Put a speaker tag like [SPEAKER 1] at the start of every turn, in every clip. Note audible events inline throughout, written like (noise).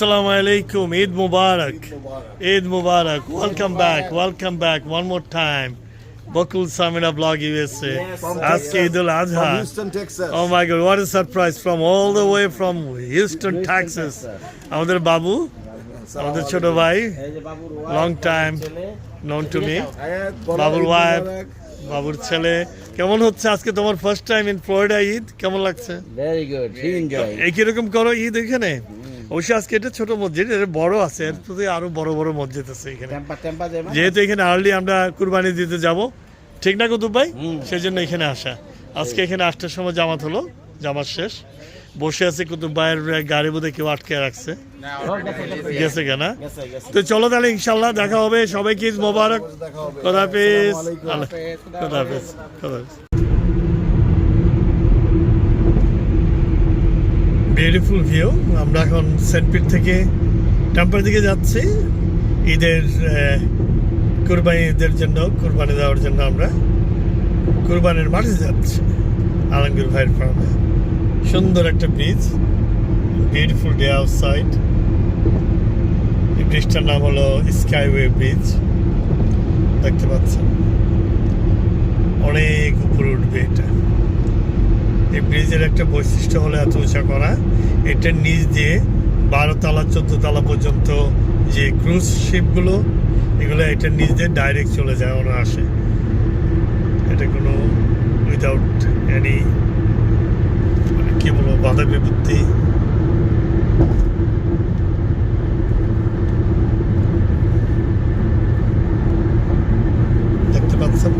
[SPEAKER 1] Assalamu alaikum. Eid Mubarak. Eid Mubarak. Welcome back. Welcome back. One more time. Bakul Samina Blog USA. Yes, Ask Eid al Adha.
[SPEAKER 2] Houston, Texas.
[SPEAKER 1] Oh my God, what a surprise from all the way from Houston, Texas. আমাদের বাবু আমাদের ছোট ভাই long time known to
[SPEAKER 2] me
[SPEAKER 1] বাবুর wife বাবুর ছেলে কেমন হচ্ছে আজকে তোমার first time in Florida Eid কেমন লাগছে
[SPEAKER 3] good. He enjoyed.
[SPEAKER 1] এই করো ঈদ এখানে অবশ্যই আজকে এটা ছোট মসজিদ এটা বড় আছে এর প্রতি আরও বড় বড় মসজিদ আছে এখানে। যেহেতু এখানে আর্লি আমরা কুরবানি দিতে যাব। ঠিক না কুতুব ভাই? সেই জন্য এখানে আসা। আজকে এখানে আটটার সময় জামাত হলো জামাত শেষ। বসে আছে কুতুব ভাইয়ের গাড়ি বোধহয় কেউ আটকে রাখছে। গেছে কেনা? তো চলো তাহলে ইনশাল্লাহ দেখা হবে। সবাইকে মোবারক। খোদাফিজ খোদাফিজ খোদাফিজ বিউটিফুল ভিউ আমরা এখন সেন্ট পিট থেকে টেম্পার দিকে যাচ্ছি। ঈদের কুরবানি ঈদের জন্য, কুরবানি দেওয়ার জন্য আমরা কুরবানির মাঠে যাচ্ছি আলমগীর ভাইয়ের ফার্মে সুন্দর একটা ব্রিজ বিউটিফুল ডে আউটসাইড এই ব্রিজটার নাম হলো স্কাইওয়ে ব্রিজ দেখতে পাচ্ছেন? অনেক উপরে উঠবে এটা। এই ব্রিজের একটা বৈশিষ্ট্য হলো এত উঁচা করা। এটার নিচ দিয়ে বারো তালা, চোদ্দ তালা পর্যন্ত যে ক্রুজ শিপগুলো এগুলো এটার নিচ দিয়ে ডাইরেক্ট চলে যায় ওরা আসে এটা কোনো উইদাউট এনি মানে কী বলব, বাধা বিপত্তি দেখতে পাচ্ছেন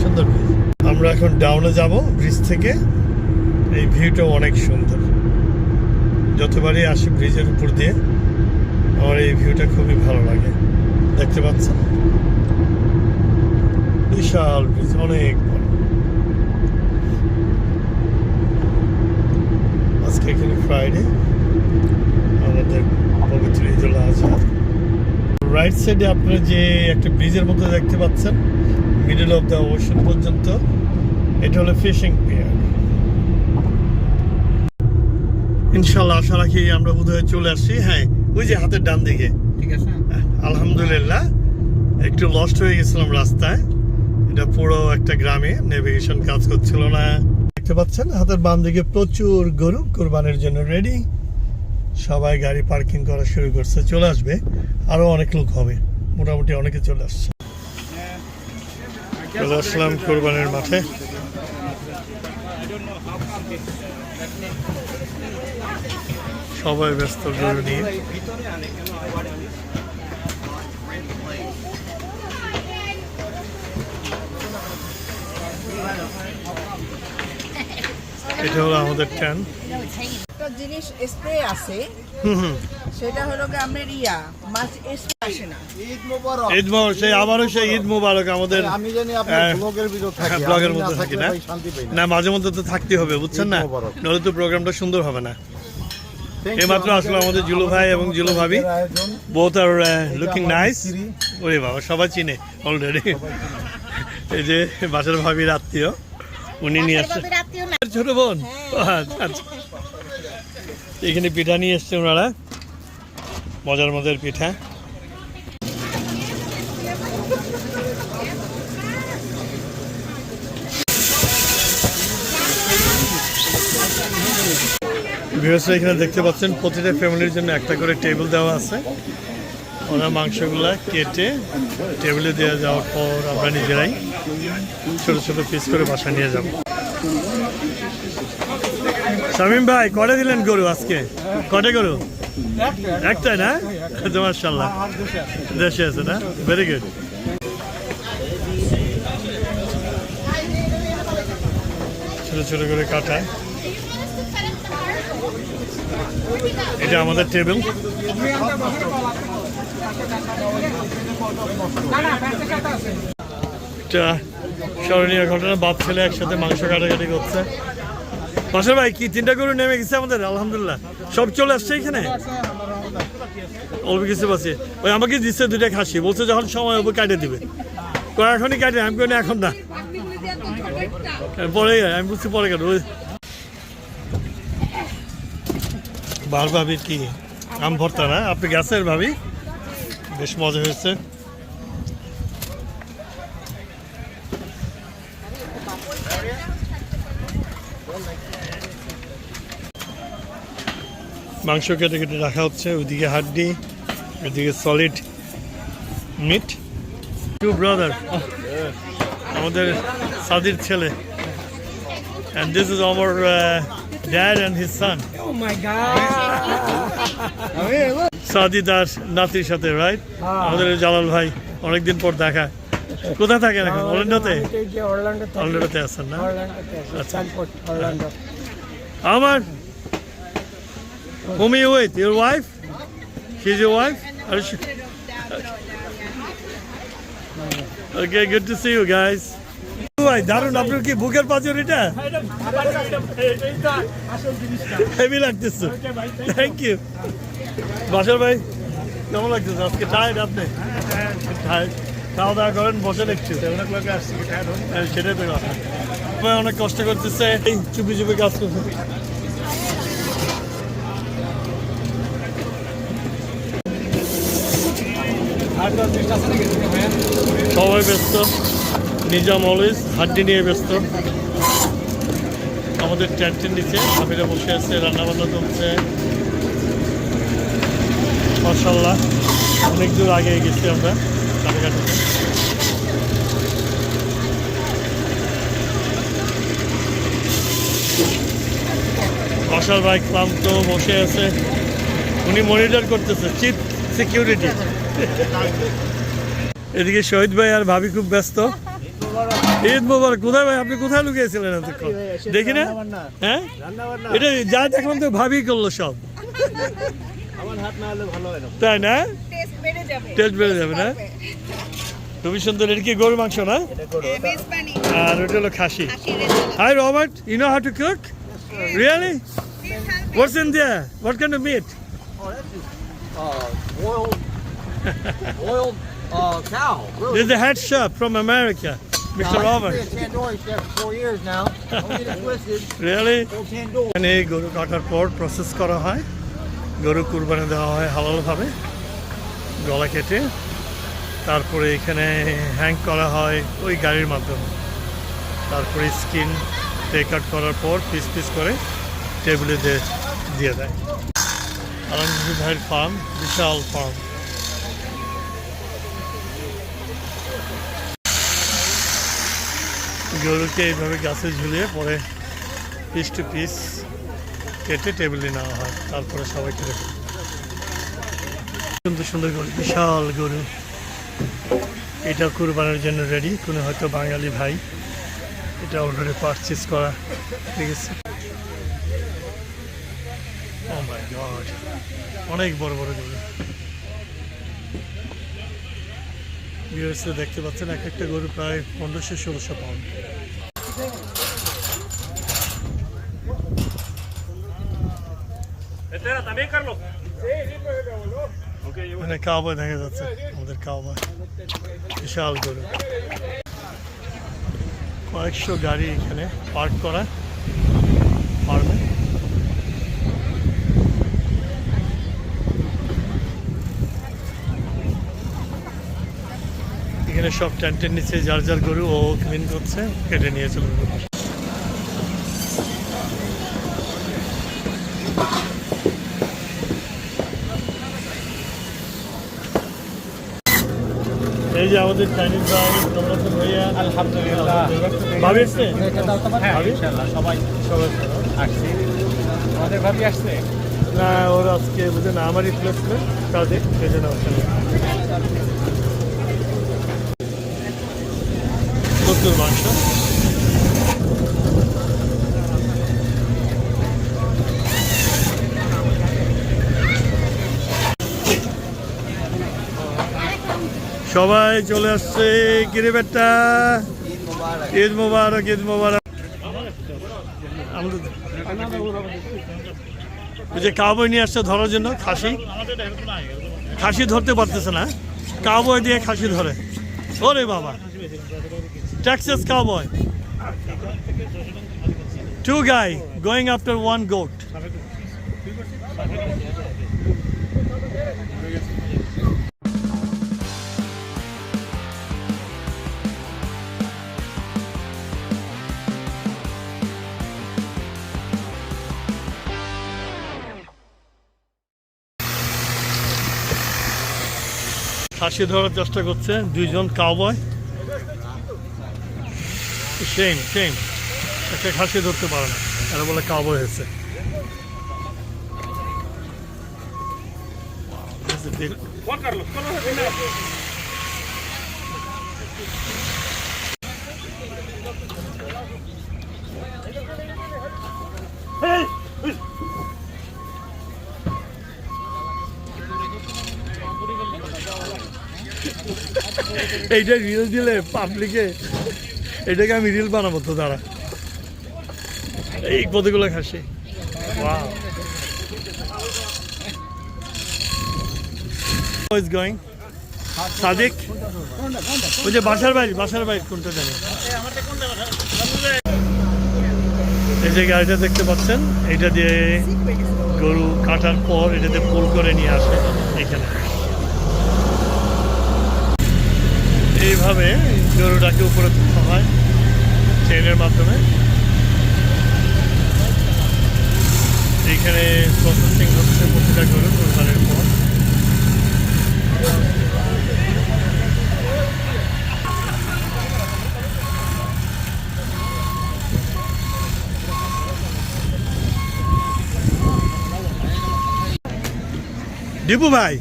[SPEAKER 1] সুন্দর ব্রিজ আমরা এখন ডাউনে যাব ব্রিজ থেকে। এই ভিউটা অনেক সুন্দর। যতবারই আসি ব্রিজের উপর দিয়ে, আমার এই ভিউটা খুবই ভালো লাগে। দেখতে পাচ্ছেন? বিশাল ব্রিজ অনেক বড়। আজকে এখানে ফ্রাইডে আমাদের পবিত্র ঈদ উল আজহা। রাইট সাইডে আপনারা যে একটা ব্রিজের মতো দেখতে পাচ্ছেন মিডল অফ দ্য ওশন পর্যন্ত। এটা হলো ফিশিং পিয়ার ইনশাল্লাহ আশা রাখি আমরা বোধহয় চলে আসছি। হ্যাঁ ওই যে হাতের ডান দিকে।
[SPEAKER 3] ঠিক আছে।
[SPEAKER 1] আলহামদুলিল্লাহ একটু লস্ট হয়ে গেছিলাম রাস্তায়। এটা পুরো একটা গ্রামে নেভিগেশন কাজ করছিল না। দেখতে পাচ্ছেন হাতের বাম দিকে প্রচুর গরু কোরবানির জন্য রেডি সবাই গাড়ি পার্কিং করা শুরু করছে চলে আসবে। আরও অনেক লোক হবে মোটামুটি অনেকে চলে আসছে। চলে আসলাম কোরবানির মাঠে। সবাই ব্যস্ত গরু নিয়ে এটা হলো আমাদের ট্যান
[SPEAKER 4] একটা জিনিস স্প্রে আছে সেটা হলো গিয়ে ইয়া মাছ স্প্রে আসে না।
[SPEAKER 2] ঈদ মোবারক।
[SPEAKER 1] ঈদ মোবারক সেই আবারও সেই ঈদ মোবারক আমাদের
[SPEAKER 2] আমি জানি আপনার
[SPEAKER 1] হ্যাঁ,
[SPEAKER 2] ব্লগের থাকি
[SPEAKER 1] হ্যাঁ, ব্লগের মধ্যে থাকি না? মাঝে মধ্যে তো থাকতে হবে বুঝছেন না?
[SPEAKER 2] মোবারক।
[SPEAKER 1] তো প্রোগ্রামটা সুন্দর হবে না। এইমাত্র আসলো আমাদের জুলু ভাই এবং জুলু ভাবি। বোথ আর লুকিং নাইস ওরে বাবা সবাই চিনে অলরেডি এই যে বাসার ভাবির আত্মীয় উনি নিয়ে আসছে। ছোট বোন? আচ্ছা, আচ্ছা। এখানে পিঠা নিয়ে এসছে ওনারা। মজার মজার পিঠা। ভিউয়ার্সরা এখানে দেখতে পাচ্ছেন, প্রতিটা ফ্যামিলির জন্য একটা করে টেবিল দেওয়া আছে। ওরা মাংসগুলা কেটে টেবিলে দেওয়া যাওয়ার পর আমরা নিজেরাই ছোট ছোট পিস করে বাসা নিয়ে যাব। শামিম ভাই, কটে দিলেন গরু আজকে? কটে গরু? একটাই না? মার্শাল্লাহ দেশে আছে না? ভেরি গুড ছোট ছোট করে কাটায় এটা আমাদের টেবিল স্মরণীয় ঘটনা বাপ ছেলে একসাথে মাংস কাটাকাটি করছে। বাসার ভাই কি তিনটা গরু নেমে গেছে আমাদের? আলহামদুলিল্লাহ। সব চলে আসছে এখানে? অল্প কিছু বাসে ওই আমাকে দিচ্ছে দুইটা খাসি। বলছে যখন সময় হবে কাটে দিবে। এখনই কাটে? আমি এখন না। পরে আমি বুঝছি পরে কাটবো বার ভাবির কি? আম ভর্তা না? আপনি গেছেন ভাবি? বেশ মজা হয়েছে। মাংস কেটে কেটে রাখা হচ্ছে ওইদিকে হাড্ডি ওইদিকে সলিড মিট টু ব্রাদার আমাদের সাদির ছেলে। And this is uh, dad and his son.
[SPEAKER 2] Oh my god!
[SPEAKER 1] Sadi তার নাতির সাথে রাইট আমাদের এই জালাল ভাই অনেকদিন পর দেখা। কোথায় থাকেন এখন? অরণ্যতে?
[SPEAKER 2] অরল্যান্ডো
[SPEAKER 1] অরণ্যতে আছেন না? আচ্ছা। আমার whom are you with your wife? She's your wife? Are you- okay good to see you guys. ভাই দারুণ আপনার কি বুকের পাঁচর এটা? হেভি লাগতেছে। থ্যাংক ইউ বাসার ভাই কেমন লাগতেছে? আজকে টায়ার্ড আপনি? Tired? খাওয়া দাওয়া করেন বসেন একটু। হ্যাঁ, সেটাই তো কথা। অনেক কষ্ট করতেছে এই চুপি চুপি কাজ করছে। সবাই ব্যস্ত। নিজাম অলওয়েজ, হাড্ডি নিয়ে ব্যস্ত। আমাদের টেন্টের নিচে, আমিরা বসে আছে, রান্নাবান্না চলছে। মাসাল্লাহ অনেক দূর আগে গেছি আমরা কাটাকাটিতে বসার ভাই, ক্লান্ত, বসে আছে। উনি মনিটর করতেছে, চিফ সিকিউরিটি। এদিকে শহীদ ভাই আর ভাবি খুব ব্যস্ত। ঈদ মোবারক। কোথায় ভাই? আপনি কোথায় লুকিয়েছিলেন এতক্ষণ? দেখি না? হ্যাঁ? এটা যা দেখলাম তো ভাবি করল সব।
[SPEAKER 2] আমার হাত না হলে ভালো না।
[SPEAKER 1] তাই না?
[SPEAKER 4] টেস্ট বেড়ে যাবে।
[SPEAKER 1] টেস্ট বেড়ে যাবে না? খুবই সুন্দর এটা কি গরু মাংস না? আর ওটা হলো খাসি। Hi Robert you know how to cook really what's in there what kind of meat
[SPEAKER 2] Uh, boiled, boiled uh, cow. Really.
[SPEAKER 1] This is the head chef from America, Mr.
[SPEAKER 2] Now, I used to
[SPEAKER 1] Robert.
[SPEAKER 2] be a tandoori chef for four years now. Don't get it twisted.
[SPEAKER 1] Really?
[SPEAKER 2] Full tandoori.
[SPEAKER 1] এখানে গরু কাটার পর process করা হয় গরু কুরবানি দেওয়া হয় হালালভাবে গলা কেটে তারপরে এখানে হ্যাং করা হয় ওই গাড়ির মাধ্যমে তারপরে স্কিন টেক আউট করার পর পিস পিস করে টেবিলে দিয়ে দিয়ে দেয় আলমগীর ভাইয়ের ফার্ম বিশাল ফার্ম গরুকে এইভাবে গাছে ঝুলিয়ে পরে পিস টু পিস কেটে টেবিলে নেওয়া হয়, তারপরে সবাই পারে। সুন্দর সুন্দর গরু, বিশাল গরু এটা কুরবানের জন্য রেডি কোনো হয়তো বাঙালি ভাই এটা অলরেডি পারচেস করা ঠিক আছে Oh! অনেক বড় বড় গরু ভিউয়ার্সে দেখতে পাচ্ছেন, এক একটা গরু প্রায় পনেরোশো, ষোলোশো পাউন্ড মানে কাউবয় দেখা যাচ্ছে, আমাদের কাউবয় বিশাল গরু। কয়েকশো গাড়ি এখানে পার্ক করা। ফার্মে এখানে সব ট্যান্টের নিচে যার যার গরু ও ক্লিন করছে কেটে নিয়ে চলে এই যে আমাদের চাইনিজ ভাই ভাইয়া।
[SPEAKER 2] আলহামদুলিল্লাহ।
[SPEAKER 1] ভাবি এসছে
[SPEAKER 2] হ্যাঁ
[SPEAKER 1] ভাবি?
[SPEAKER 2] সবাই
[SPEAKER 1] সবাই
[SPEAKER 2] আসছে। আমাদের ভাবি আসছে?
[SPEAKER 1] না ওর আজকে বুঝে না আমার রিপ্লেসমেন্ট কাজে সেই জন্য আসছে না প্রচুর মাংস সবাই চলে আসছে গিরিবেটটা। ঈদ মোবারক ঈদ মোবারক। যে কাউবয় নিয়ে আসছে ধরার জন্য, খাসি। খাসি ধরতে পারতেছে না। কাউবয় দিয়ে খাসি ধরে। ওরে বাবা। Texas cowboy. Two guy going after one goat. খাসি ধরার চেষ্টা করছে দুইজন কাউবয় সেম সেম একটা খাসি ধরতে পারে না। এরা বলে কাউবয় হয়েছে। এইটা রিল দিলে পাবলিকে এটাকে আমি রিল বানাবো তো, দাঁড়া। এই কতগুলো খাসি? সাদিক ওই যে বাসার কোনটা জানি। গাড়িটা দেখতে পাচ্ছেন এটা দিয়ে গরু কাটার পর এটাতে পুল করে নিয়ে আসে এখানে। এইভাবে গরুটাকে উপরে তোলা হয় ট্রেনের মাধ্যমে। এইখানে প্রসেসিং হচ্ছে প্রতিটা গরু কোরবানির পর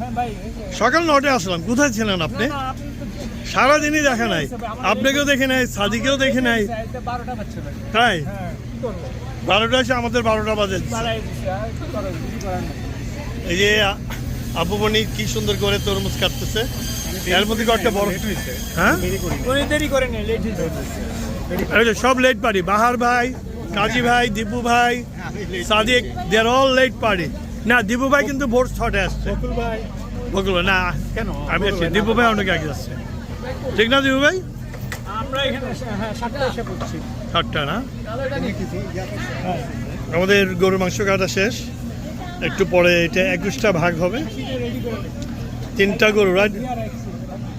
[SPEAKER 2] হ্যাঁ ভাই,
[SPEAKER 1] সকাল নটায় আসলাম। কোথায় ছিলেন আপনি? সারাদিনই দেখা নাই। আপনাকেও দেখে নাই সাদিকেও দেখে নাই। তাই? বারোটা এসে আমাদের বারোটা বাজে। এই যে আপু মনি কি সুন্দর করে তরমুজ কাটতেছে। এর মধ্যে কয়েকটা বড় হ্যাঁ? সব লেট পারি বাহার ভাই কাজী ভাই দীপু ভাই Sadiq there all late party না দীপু ভাই কিন্তু ভোর ছটে আসছে।
[SPEAKER 2] বকুল ভাই,
[SPEAKER 1] না
[SPEAKER 2] কেন?
[SPEAKER 1] আমি আসছি। দীপু ভাই অনেক আগে আসছে। ঠিক না দিবু ভাই?
[SPEAKER 2] আমরা এখানে হ্যাঁ সাতটা
[SPEAKER 1] না? আমাদের গরুর মাংস কাটা শেষ। একটু পরে এটা একুশটা ভাগ হবে। তিনটা গরু রাইট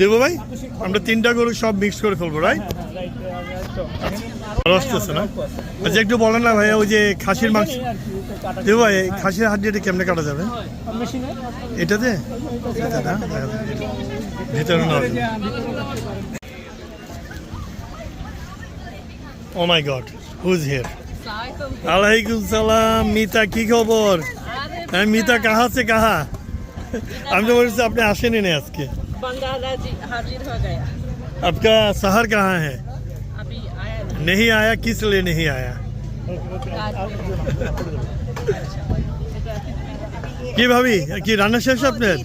[SPEAKER 1] দেবো ভাই আমরা তিনটা গরু সব মিক্স করে ফেলব রাইট আচ্ছা, একটু বলেন না ভাইয়া ওই যে খাসির মাংস। ভাই খাসির হাড্ডিটা কেমনে কাটা যাবে? এটাতে? ভিতরে oh my god whose here আলাইকুম সালাম মিতা কি খবর? হ্যাঁ মিতা কাহা সে কাহা? আমি তো বলছি আপনি আসেনি আজকে। আপনার শহর
[SPEAKER 3] কাহা হ্যাঁ नहीं
[SPEAKER 1] नहीं आया किस लिए नहीं आया কি ভাবি কি রান্না শেষ আপনার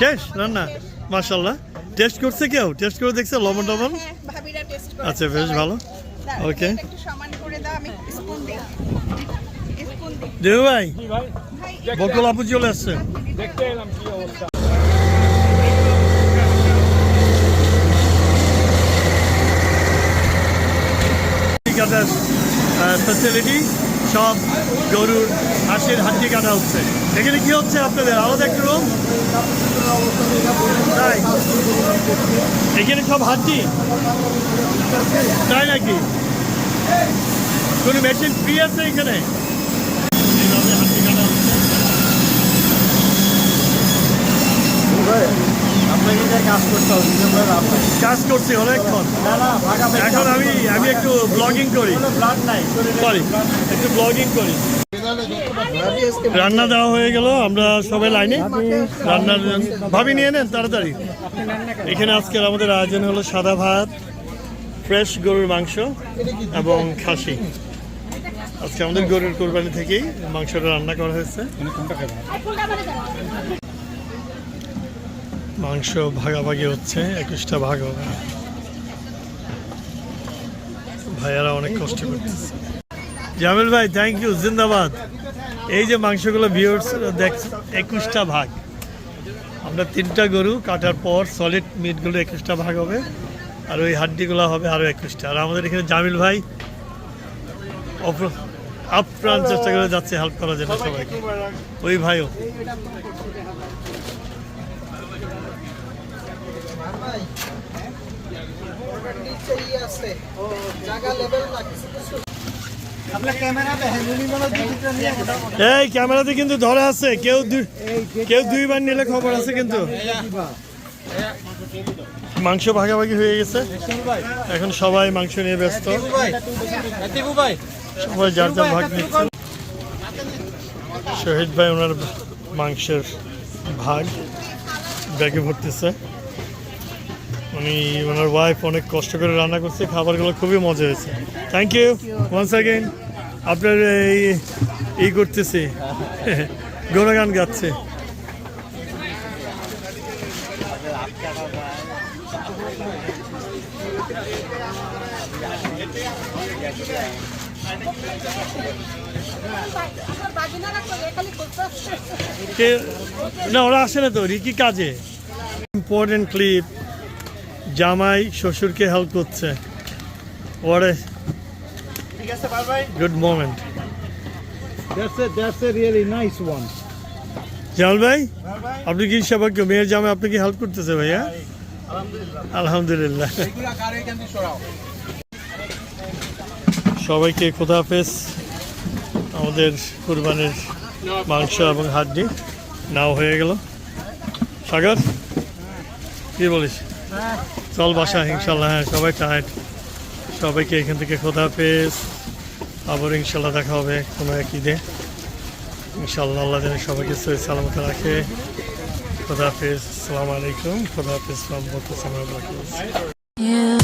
[SPEAKER 1] শেষ রান্না মাশাল্লাহ টেস্ট করছে কেউ টেস্ট করে দেখছে লবণ টবণ
[SPEAKER 4] হ্যাঁ, ভাবিরা টেস্ট করে
[SPEAKER 1] আচ্ছা বেশ ভালো
[SPEAKER 4] দাও,
[SPEAKER 1] Okay.
[SPEAKER 4] এটা একটু সমান করে দাও আমি স্পুন দিই স্পুন দিই
[SPEAKER 1] দেবু ভাই
[SPEAKER 2] কি ভাই
[SPEAKER 4] ভাই
[SPEAKER 1] বকুল আপু চলে আসছে
[SPEAKER 2] দেখতে এলাম কি অবস্থা
[SPEAKER 1] কাটার ফ্যাসিলিটি সব গরুর হাঁসের হাড্ডি কাটা হচ্ছে। এখানে কি হচ্ছে আপনাদের? আলাদা একটা রুম তাই। এখানে সব হাড্ডি তাই নাকি? কোনো মেশিন ফ্রি আছে এখানে? হাড্ডি কাটা হচ্ছে।
[SPEAKER 2] আপনাকে যে কাজ করতে হবে
[SPEAKER 1] কাজ করছি অনেকক্ষণ।
[SPEAKER 2] না না ভাগা
[SPEAKER 1] এখন আমি আমি একটু ব্লগিং করি। সরি একটু ব্লগিং করি। রান্না দেওয়া হয়ে গেল আমরা সবাই লাইনে। রান্নার ভাবি নিয়ে নেন তাড়াতাড়ি। এখানে আজকের আমাদের আয়োজন হলো সাদা ভাত ফ্রেশ গরুর মাংস এবং খাসি। আজকে আমাদের গরুর কোরবানি থেকেই মাংসটা রান্না করা হয়েছে। মাংস ভাগাভাগি হচ্ছে, একুশটা ভাগ হবে। ভাইয়ারা অনেক কষ্ট করতেছে। জামিল ভাই থ্যাংক ইউ জিন্দাবাদ। এই যে মাংসগুলো ভিউর্স দেখ, একুশটা ভাগ। আমরা তিনটা গরু কাটার পর সলিড মিটগুলো একুশটা ভাগ হবে, আর ওই হাড্ডিগুলো হবে আরও একুশটা। আর আমাদের এখানে জামিল ভাই আপ্রাণ চেষ্টা করে যাচ্ছে হেল্প করার জন্য সবাইকে। ওই ভাইও।
[SPEAKER 2] নিয়ে
[SPEAKER 1] এই ক্যামেরাতে কিন্তু ধরা আছে কেউ দুই কেউ দুইবার নিলে খবর আছে কিন্তু। মাংস ভাগাভাগি হয়ে গেছে। এখন সবাই মাংস নিয়ে ব্যস্ত। সবাই যার যার ভাগ নিচ্ছে। শহীদ ভাই ওনার মাংসের ভাগ ব্যাগে ভরতেছে। উনি ওনার ওয়াইফ অনেক কষ্ট করে রান্না করছে, খাবারগুলো খুবই মজা হয়েছে। থ্যাংক ইউ ওয়ান্স অ্যাগেন আপনার এই ই করতেছি। (laughs) গান গাচ্ছে। না, ওরা আসে না তো, রিকি কাজে। ইম্পর্টেন্ট ক্লিপ জামাই শ্বশুরকে হেল্প করছে। ওরে good moment
[SPEAKER 2] That's a that's a really nice one.
[SPEAKER 1] Jamal ভাই আপনি কি সবাইকে মেয়ের জামাই আপনি কি হেল্প করতেছে ভাইয়া? আলহামদুলিল্লাহ। সবাইকে খোদাফেজ আমাদের কুরবানির মাংস এবং হাড্ডি নাও হয়ে গেল। সাগর কি বলিস? চল বাসা, ইনশাল্লাহ হ্যাঁ সবাই টাইট সবাইকে এখান থেকে খোদা পেস আবার ইনশাল্লাহ দেখা হবে কোনো এক ঈদে। ইনশাল্লাহ আল্লাহ যেন সবাইকে সহি সালামত রাখে। খোদা খোদাফেজ আসসালামু আলাইকুম। পেস সালাম
[SPEAKER 5] You